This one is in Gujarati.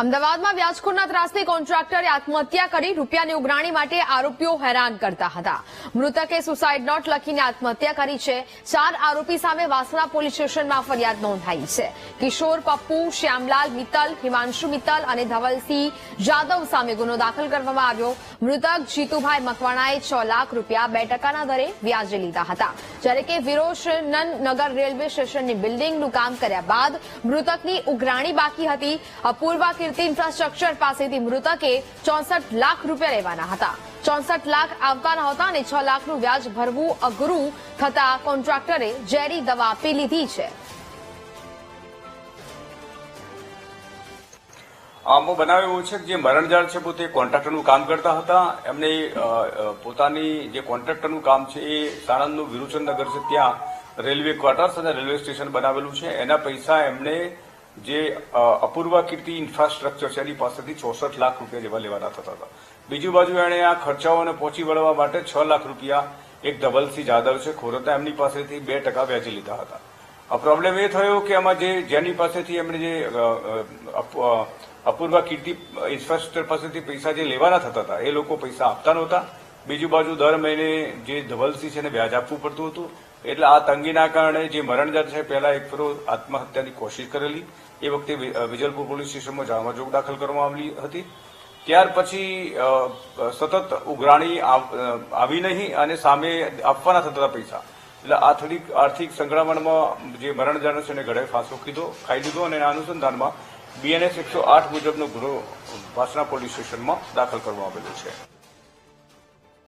અમદાવાદમાં વ્યાજખોરના ત્રાસથી કોન્ટ્રાક્ટરે આત્મહત્યા કરી રૂપિયાની ઉઘરાણી માટે આરોપીઓ હેરાન કરતા હતા. મૃતકે સુસાઇડ નોટ લખીને આત્મહત્યા કરી છે. ચાર આરોપી સામે વાસણા પોલીસ સ્ટેશનમાં ફરિયાદ નોંધાઈ છે. કિશોર, પપ્પુ, શ્યામલાલ, મિત્તલ, હિમાંશુ મિત્તલ અને ધવલસિંહ જાદવ સામે ગુનો દાખલ કરવામાં આવ્યો. મૃતક જીતુભાઈ મકવાણાએ છ લાખ રૂપિયા બે ટકાના દરે વ્યાજે લીધા હતા. જ્યારે કે વિરોચનન નગર રેલવે સ્ટેશનની બિલ્ડિંગનું કામ કર્યા બાદ મૃતકની ઉઘરાણી બાકી હતી. અપૂર્વા કીર્તિ ઇન્ફ્રાસ્ટ્રક્ચર પાસેથી મૃતકે ચોસઠ લાખ રૂપિયા લેવાના હતા. ચોસઠ લાખ આવતા નહોતા અને છ લાખનું વ્યાજ ભરવું અઘરું થતા કોન્ટ્રાક્ટરે ઝેરી દવા આપી લીધી છે. આમાં બનાવ એવો છે કે જે મરણજાળ છે પોતે કોન્ટ્રાક્ટરનું કામ કરતા હતા. એમને પોતાની જે કોન્ટ્રાક્ટરનું કામ છે, એ સાણંદનું વિરુચનનગર છે, ત્યાં રેલવે ક્વાર્ટર્સ અને રેલવે સ્ટેશન બનાવેલું છે. એના પૈસા એમને જે અપૂર્વા કીર્તિ ઇન્ફ્રાસ્ટ્રક્ચર છે, એની પાસેથી ચોસઠ લાખ રૂપિયા જેવા લેવાના થતા હતા. બીજી બાજુ એણે આ ખર્ચાઓને પહોંચી વળવા માટે છ લાખ રૂપિયા એક ધવલસિંહ જાદવ છે, ખોરતા એમની પાસેથી બે ટકા વ્યાજે લીધા હતા. આ પ્રોબ્લેમ એ થયો કે આમાં જે, જેની પાસેથી એમણે જે અપૂર્વા કીર્તિ ઇન્ફ્રાસ્ટ્રક્ચર પાસેથી પૈસા જે લેવાના થતા હતા, એ લોકો પૈસા આપતા નહોતા. બીજી બાજુ દર મહિને જે ધવલસિંહ છે એને વ્યાજ આપવું પડતું હતું. એટલે આ તંગીના કારણે જે મરણજાત છે, પહેલા એક ફેરો આત્મહત્યાની કોશિશ કરેલી. એ વખતે વિજલપુર પોલીસ સ્ટેશનમાં જામાજોગ દાખલ કરવામાં આવેલી હતી. ત્યાર પછી સતત ઉઘરાણી આવી નહીં અને સામે આપવાના થતા પૈસા. એટલે આ થોડીક આર્થિક સંકળામણમાં જે મરણજાત છે એને ગળે ફાંસો કીધો, ખાઈ લીધો અને અનુસંધાનમાં બીએનએસ એકસો આઠ મુજબનો ગુનો વાસણા પોલીસ સ્ટેશનમાં દાખલ કરવામાં આવેલો છે.